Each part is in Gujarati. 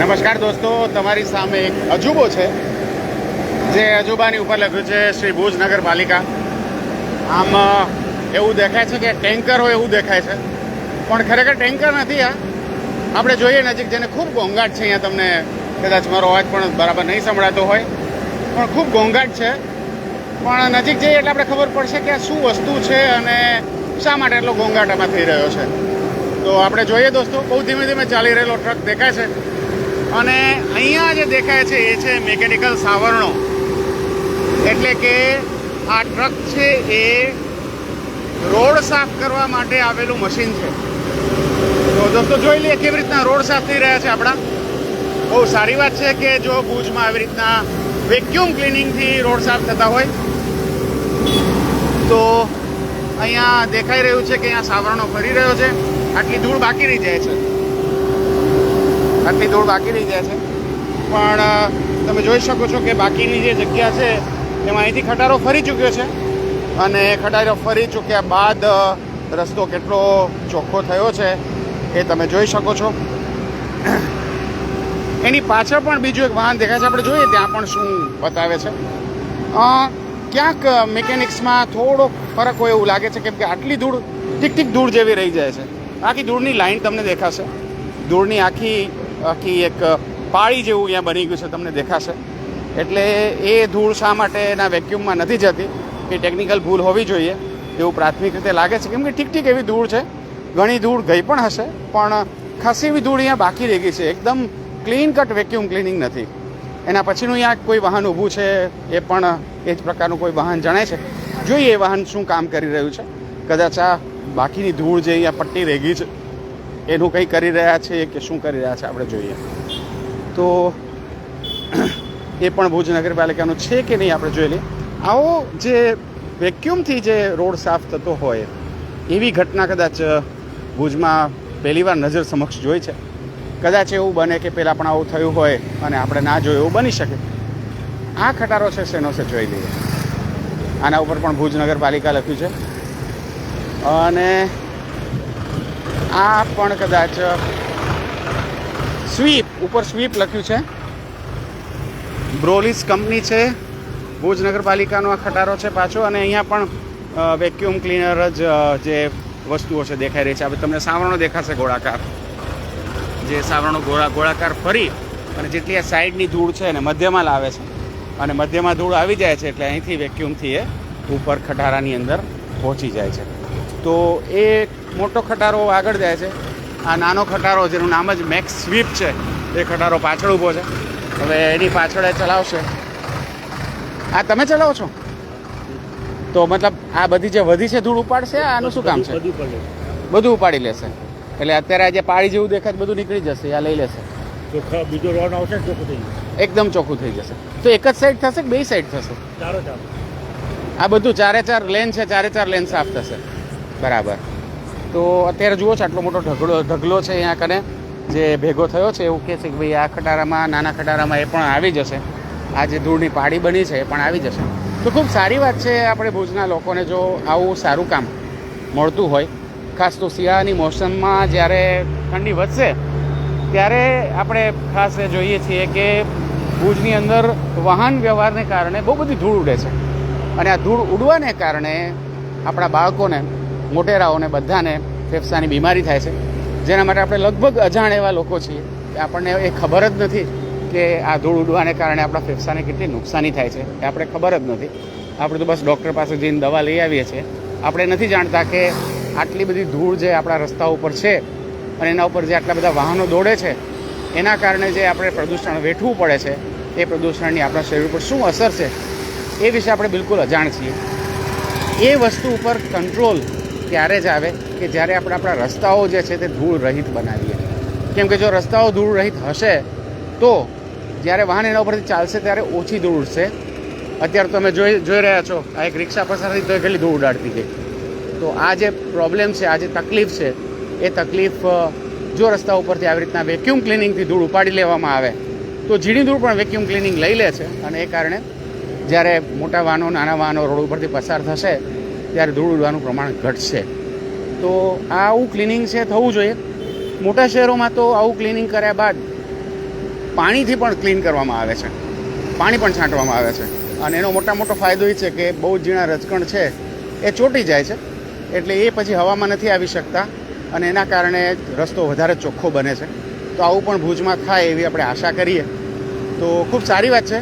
નમસ્કાર. દોસ્તો. તમારી સામે એક અજુબો છે, જે અજુબાની ઉપર લખ્યું છે, શ્રી ભુજ નગરપાલિકા. આમ એવું દેખાય છે કે ટેન્કર હોય એવું દેખાય છે. પણ ખરેખર ટેન્કર નથી આ આપણે જોઈએ નજીક જેને ખૂબ ઘોંઘાટ છે, અહીંયા તમને કદાચ મારો અવાજ પણ બરાબર નહીં સંભળાતો હોય. પણ ખૂબ ઘોંઘાટ છે. પણ નજીક જઈએ એટલે આપણે ખબર પડશે કે આ શું વસ્તુ છે અને શા માટે એટલો ઘોંઘાટ આમાં થઈ રહ્યો છે. તો આપણે જોઈએ દોસ્તો, બહુ ધીમે ધીમે ચાલી રહેલો ટ્રક દેખાય છે. અને અહીંયા જે દેખાય છે એ છે મેકેનિકલ સાવરણો. એટલે કે આ ટ્રક છે એ રોડ સાફ કરવા માટે આવેલું મશીન છે. તો દોસ્તો જોઈ લઈએ કેવી રીતના રોડ સાફ થઈ રહ્યા છે આપણા. બહુ સારી વાત છે કે જો ભુજમાં આવી રીતના વેક્યુમ ક્લિનિંગથી રોડ સાફ થતા હોય, તો અહીંયા દેખાઈ રહ્યું છે કે અહીંયા સાવરણો ફરી રહ્યો છે. આટલી ધૂળ બાકી રહી જાય છે. આટલી ધૂળ બાકી રહી જાય છે. પણ તમે જોઈ શકો છો કે બાકીની જે જગ્યા છે, એમાં અહીંથી ખટારો ફરી ચૂક્યો છે. અને ખટારો ફરી ચૂક્યા બાદ રસ્તો કેટલો ચોખ્ખો થયો છે એ તમે જોઈ શકો છો. એની પાછળ પણ બીજું એક વાહન દેખાય છે. આપણે જોઈએ ત્યાં પણ શું બતાવે છે. ક્યાંક મિકેનિક્સમાં થોડો ફરક હોય એવું લાગે છે કેમ કે આટલી ધૂળ ટીક ટીક ધૂળ જેવી રહી જાય છે. આખી ધૂળની લાઈન તમને દેખાશે. ધૂળની આખી આખી એક પાળી જેવું અહીંયા બની ગયું છે, તમને દેખાશે. એટલે એ ધૂળ શા માટે એના વેક્યુમમાં નથી જતી? એ ટેકનિકલ ભૂલ હોવી જોઈએ. એવું પ્રાથમિક રીતે લાગે છે, કેમ કે ઠીક ઠીક એવી ધૂળ છે. ઘણી ધૂળ ગઈ પણ હશે, પણ ખાસી એવી ધૂળ અહીંયા બાકી રહી ગઈ છે. એકદમ ક્લીન કટ વેક્યુમ ક્લિનિંગ નથી. એના પછીનું અહીંયા કોઈ વાહન ઊભું છે, એ પણ એ જ પ્રકારનું કોઈ વાહન જણાય છે. જોઈએ એ વાહન શું કામ કરી રહ્યું છે. કદાચ આ બાકીની ધૂળ જે અહીંયા પટ્ટી રહી ગઈ છે એનું કંઈ કરી રહ્યા છે, કે શું કરી રહ્યા છે, આપણે જોઈએ. તો એ પણ ભુજ નગરપાલિકાનું છે કે નહીં આપણે જોઈ લઈએ આવો જે વેક્યુમથી જે રોડ સાફ થતો હોય, એવી ઘટના કદાચ ભુજમાં પહેલીવાર નજર સમક્ષ જોઈ છે? કદાચ એવું બને કે પહેલાં પણ આવું થયું હોય અને આપણે ના જોયું એવું બની શકે. આ ખટારો છે શેનો છે જોઈ લઈએ. આના ઉપર પણ ભુજ નગરપાલિકા લખ્યું છે. અને આ પણ કદાચ સ્વીપ, ઉપર સ્વીપ લખ્યું છે. બ્રોલિસ કંપની છે, ભુજ નગરપાલિકાનો આ ખટારો છે પાછો, અને અહીંયા પણ વેક્યુમ ક્લીનર જ જે વસ્તુઓ છે દેખાઈ રહી છે. હવે તમને સાવરણો દેખાશે ગોળાકાર. જે સાવરણો ગોળા, ગોળાકાર ફરી, અને જેટલી આ સાઈડની ધૂળ છે એને મધ્યમાં લાવે છે, અને મધ્યમાં ધૂળ આવી જાય છે, એટલે અહીંથી વેક્યુમથી એ ઉપર ખટારાની અંદર પહોંચી જાય છે. તો એ મોટો ખટારો આગળ જાય છે. આ નાનો ખટારો જેનું નામ જ મેક્સ સ્વીપ છે એ ખટારો પાછળ ઊભો છે. હવે એની પાછળ એ ચલાવશે. આ તમે ચલાવો છો? તો મતલબ આ બધી જે વધી છે ધૂળ ઉપાડશે? આનું શું કામ છે? બધું ઉપાડી લેશે. એટલે અત્યારે આ જે પાળી જેવું દેખાય બધું નીકળી જશે આ લઈ લેશે. ચોખ્ખા બીજો રોડ આવશે ચોખ્ખું થઈ જશે. એકદમ ચોખ્ખું થઈ જશે. તો એક જ સાઈડ થશે કે બે સાઈડ થશે? ચારો ચાર. આ બધું ચારે ચાર લેન છે ચારે ચાર લેન સાફ થશે. બરાબર. તો અત્યારે જુઓ છો, આટલો મોટો ઢગલો ઢગલો છે અહીંયા કને, જે ભેગો થયો છે, એવું કહે છે કે ભાઈ આ ખટારામાં, નાના ખટારામાં એ પણ આવી જશે. આ જે ધૂળની પાડી બની છે, એ પણ આવી જશે. તો ખૂબ સારી વાત છે, આપણે ભુજના લોકોને જો આવું સારું કામ મળતું હોય, ખાસ તો શિયાળાની મોસમમાં જ્યારે ઠંડી વધશે, ત્યારે આપણે ખાસ જોઈએ છીએ કે ભુજની અંદર વાહન વ્યવહારને કારણે બહુ બધી ધૂળ ઉડે છે. અને આ ધૂળ ઉડવાને કારણે આપણા બાળકોને મોટેરાઓને બધાને ફેફસાની બીમારી થાય છે. જેના માટે આપણે લગભગ અજાણ એવા લોકો છીએ કે આપણને એ ખબર જ નથી કે આ ધૂળ ઉડવાને કારણે આપણા ફેફસાને કેટલી નુકસાની થાય છે. એ આપણે ખબર જ નથી. આપણે તો બસ ડૉક્ટર પાસે જઈને દવા લઈ આવીએ છીએ. આપણે નથી જાણતા કે આટલી બધી ધૂળ જે આપણા રસ્તા ઉપર છે અને એના ઉપર જે આટલા બધા વાહનો દોડે છે, એના કારણે જે આપણે પ્રદૂષણ વેઠવું પડે છે, એ પ્રદૂષણની આપણા શરીર ઉપર શું અસર છે, એ વિશે આપણે બિલકુલ અજાણ છીએ. એ વસ્તુ ઉપર કંટ્રોલ ત્યારે જ આવે કે જ્યારે આપણે આપણા રસ્તાઓ જે છે તે ધૂળ રહિત બનાવીએ. કેમ કે જો રસ્તાઓ ધૂળ રહિત હશે, તો જ્યારે વાહન એના ઉપરથી ચાલશે ત્યારે ઓછી ધૂળ ઉડશે. અત્યારે તમે જોઈ જોઈ રહ્યા છો, આ એક રિક્ષા પસાર થઈ તો કેટલી ધૂળ ઉડાડતી ગઈ તો આ જે પ્રોબ્લેમ છે, આ જે તકલીફ છે, એ તકલીફ જો રસ્તા ઉપરથી આવી રીતના વેક્યુમ ક્લિનિંગથી ધૂળ ઉપાડી લેવામાં આવે, તો ઝીણી ધૂળ પણ વેક્યુમ ક્લિનિંગ લઈ લે છે. અને એ કારણે જ્યારે મોટા વાહનો, નાના વાહનો રોડ ઉપરથી પસાર થશે ત્યારે ધૂળ ઉડવાનું પ્રમાણ ઘટશે. તો આવું ક્લિનિંગ છે, થવું જોઈએ. મોટા શહેરોમાં તો આવું ક્લિનિંગ કર્યા બાદ પાણીથી પણ ક્લીન કરવામાં આવે છે. પાણી પણ છાંટવામાં આવે છે. અને એનો મોટા મોટો ફાયદો એ છે કે બહુ ઝીણા રજકણ છે, એ ચોંટી જાય છે. એટલે એ પછી હવામાં નથી આવી શકતા અને એના કારણે રસ્તો વધારે ચોખ્ખો બને છે. તો આવું પણ ભુજમાં થાય એવી આપણે આશા કરીએ. તો ખૂબ સારી વાત છે.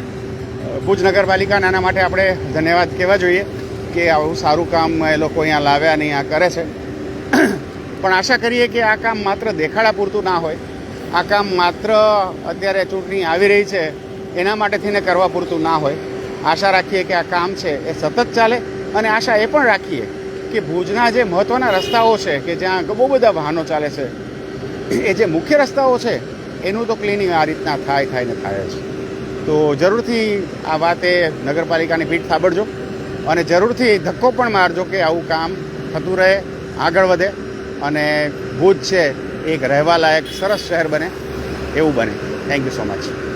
ભુજ નગરપાલિકાના માટે આપણે ધન્યવાદ કહેવા જોઈએ. કે આવું સારું કામ એ લોકો અહીંયા લાવ્યા અને અહીંયા કરે છે. પણ આશા કરીએ કે આ કામ માત્ર દેખાડા પૂરતું ના હોય. આ કામ માત્ર અત્યારે ચૂંટણી આવી રહી છે, એના માટે થઈને કરવા પૂરતું ના હોય. આશા રાખીએ કે આ કામ છે એ સતત ચાલે અને આશા એ પણ રાખીએ કે ભુજના જે મહત્ત્વના રસ્તાઓ છે, કે જ્યાં બહુ બધા વાહનો ચાલે છે, એ જે મુખ્ય રસ્તાઓ છે, એનું તો ક્લિનિંગ આ રીતના થાય થાય ને થાય જ. તો જરૂરથી આ વાતે નગરપાલિકાની પીઠ થાબડજો. અને જરૂરથી ધક્કો પણ મારજો કે આવું કામ થતું રહે, આગળ વધે અને ભુજ છે એક રહેવાલાયક, સરસ શહેર બને, એવું બને. Thank you so much